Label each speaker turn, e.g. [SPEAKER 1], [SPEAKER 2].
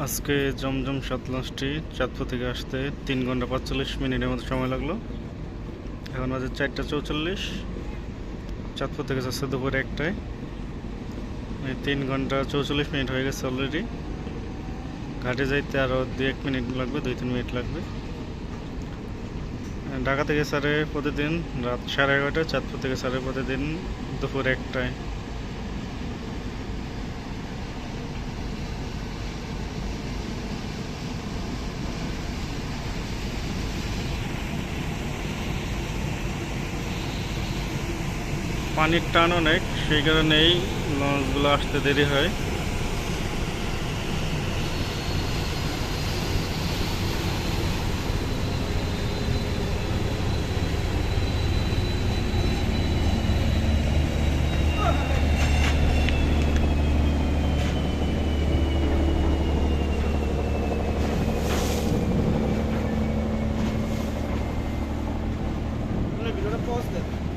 [SPEAKER 1] আজকে জমজম সাত লঞ্চটি চাঁদপুর থেকে আসতে তিন ঘণ্টা পাঁচচল্লিশ মিনিটের মতো সময় লাগল। এখন বাজে চারটা চৌচল্লিশ। চাঁদপুর থেকে যাচ্ছে দুপুরে একটায়। তিন ঘণ্টা চৌচল্লিশ মিনিট হয়ে গেছে অলরেডি ঘাটে যাইতে আরও দু এক মিনিট লাগবে, দুই তিন মিনিট লাগবে। ঢাকা থেকে স্যারে প্রতিদিন রাত সাড়ে এগারোটায়, চাঁদপুর থেকে স্যারে প্রতিদিন দুপুর একটায়। পানির টান অনেক সেই কারণেই লঞ্চগুলো আসতে দেরি হয় Gracias.